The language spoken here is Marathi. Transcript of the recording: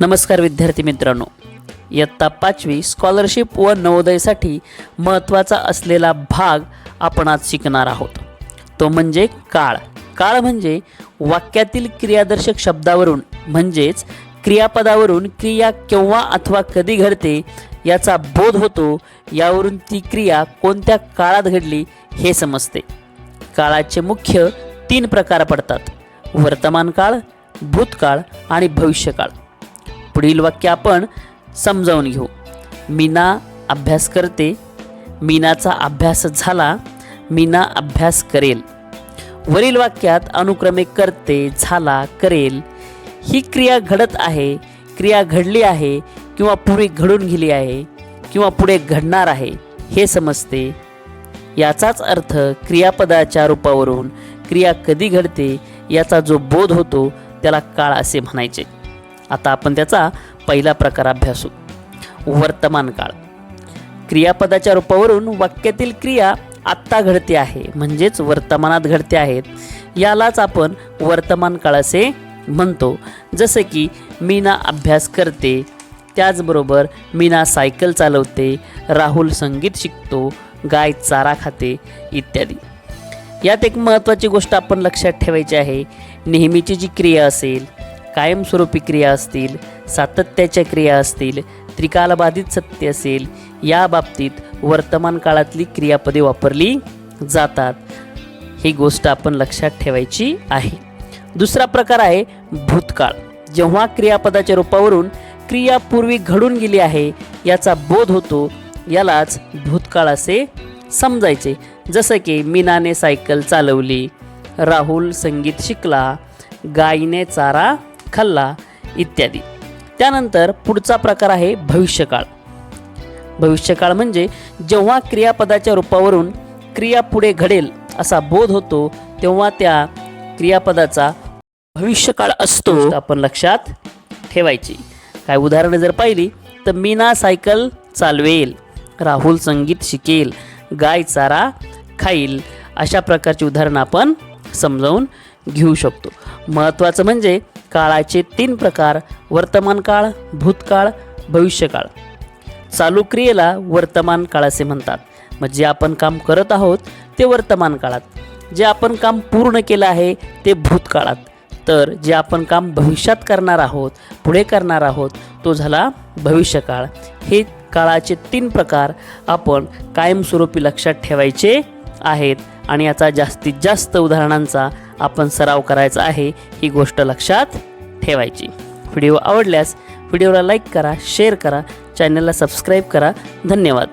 नमस्कार विद्यार्थी मित्रांनो. इयत्ता पाचवी स्कॉलरशिप व नवोदयसाठी महत्त्वाचा असलेला भाग आपण आज शिकणार आहोत. तो म्हणजे काळ. काळ म्हणजे वाक्यातील क्रियादर्शक शब्दावरून म्हणजेच क्रियापदावरून क्रिया केव्हा अथवा कधी घडते याचा बोध होतो यावरून ती क्रिया कोणत्या काळात घडली हे समजते. काळाचे मुख्य तीन प्रकार पडतात. वर्तमान काळ भूतकाळ आणि भविष्यकाळ. पुढील वाक्य आपण समजावून घेऊ. मीना अभ्यास करते. मीनाचा अभ्यास झाला. मीना अभ्यास करेल. वरील वाक्यात अनुक्रमे करते झाला करेल. ही क्रिया घडत आहे. क्रिया घडली आहे किंवा पुढे घडून गेली आहे किंवा पुढे घडणार आहे हे समजते. याचाच अर्थ क्रियापदाच्या रूपावरून क्रिया कधी घडते याचा जो बोध होतो त्याला काळ असे म्हणायचे. आता आपण त्याचा पहिला प्रकार अभ्यासू. वर्तमान काळ. क्रियापदाच्या रूपावरून वाक्यातील क्रिया आत्ता घडते आहे म्हणजेच वर्तमानात घडते आहेत यालाच आपण वर्तमान काळ असे म्हणतो. जसे की मीना अभ्यास करते त्याचबरोबर मीना सायकल चालवते राहुल संगीत शिकतो गाय चारा खाते इत्यादी. यात एक महत्त्वाची गोष्ट आपण लक्षात ठेवायची आहे. नेहमीची जी क्रिया असेल कायमस्वरूपी क्रिया असतील सातत्याच्या क्रिया असतील त्रिकालबाधित सत्य असेल या बाबतीत वर्तमान काळातली क्रियापदे वापरली जातात. ही गोष्ट आपण लक्षात ठेवायची आहे. दुसरा प्रकार आहे भूतकाळ. जेव्हा क्रियापदाच्या रूपावरून क्रिया पूर्वी घडून गेली आहे याचा बोध होतो यालाच भूतकाळ असे समजायचे. जसं की मीनाने सायकल चालवली राहुल संगीत शिकला गायीने चारा खाल्ला इत्यादी. त्यानंतर पुढचा प्रकार आहे भविष्यकाळ. भविष्यकाळ म्हणजे जेव्हा क्रियापदाच्या रूपावरून क्रिया पुढे घडेल असा बोध होतो तेव्हा त्या क्रियापदाचा भविष्यकाळ असतो. आपण लक्षात ठेवायची. काय उदाहरणं जर पाहिली तर मीना सायकल चालवेल राहुल संगीत शिकेल गाय चारा खाईल अशा प्रकारची उदाहरणं आपण समजावून घेऊ शकतो. महत्त्वाचं म्हणजे काळाचे तीन प्रकार वर्तमान काळ भूतकाळ भविष्यकाळ. चालू क्रियेला वर्तमान काळ असे म्हणतात. मग जे आपण काम करत आहोत ते वर्तमान काळात. जे आपण काम पूर्ण केलं आहे ते भूतकाळात. तर जे आपण काम भविष्यात करणार आहोत पुढे करणार आहोत तो झाला भविष्यकाळ. हे काळाचे तीन प्रकार आपण कायमस्वरूपी लक्षात ठेवायचे आहेत. आणि याचा जास्तीत जास्त उदाहरणांचा आपण सराव करायचा आहे ही गोष्ट लक्षात ठेवायची. व्हिडिओ आवडल्यास व्हिडिओला लाईक करा शेअर करा चॅनलला सबस्क्राईब करा. धन्यवाद.